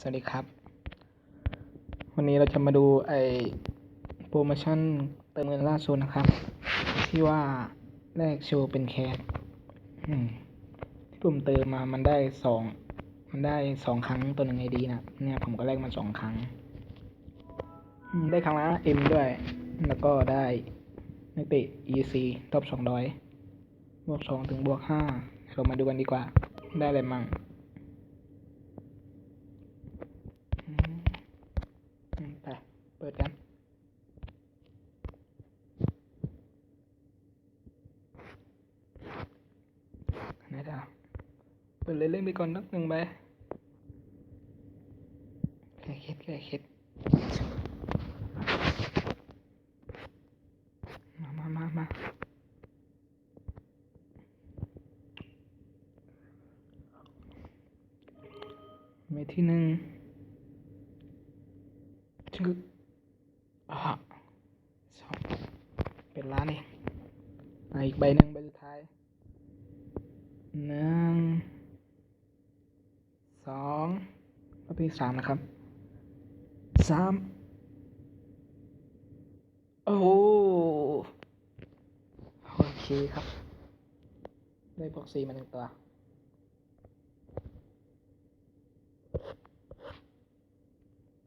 สวัสดีครับ วันนี้เราจะมาดูไอโปรโมชั่นเติมเงินล่าสุดนะครับ ที่ว่าแลกโชว์เป็นแคสที่ผมเติมมามันได้สองมันได้สองครั้งตัวหนึ่งไอดีนะเนี่ยผมก็แลกมาสองครั้งได้ครั้งละเอ็มด้วย แล้วก็ได้นักเตะ EC ท็อปสองร้อยบวกสองถึงบวกห้าเรามาดูกันดีกว่า ได้อะไรมั่ง อืมอืม ไปเปิดกันไหนดาวเปิดเลยเล่นไปก่อนนักหนึ่งไปแค่คิดแค่คิดมามามามาเมทที่หนึ่ง ชึกอะสองเป็นล้านเองอีกใบหนึ่งใบสุดท้ายหนึ่งสองแล้วเป็นสามนะครับสามโอ้โหโอเคครับ ได้บอกซีมาหนึ่งตัว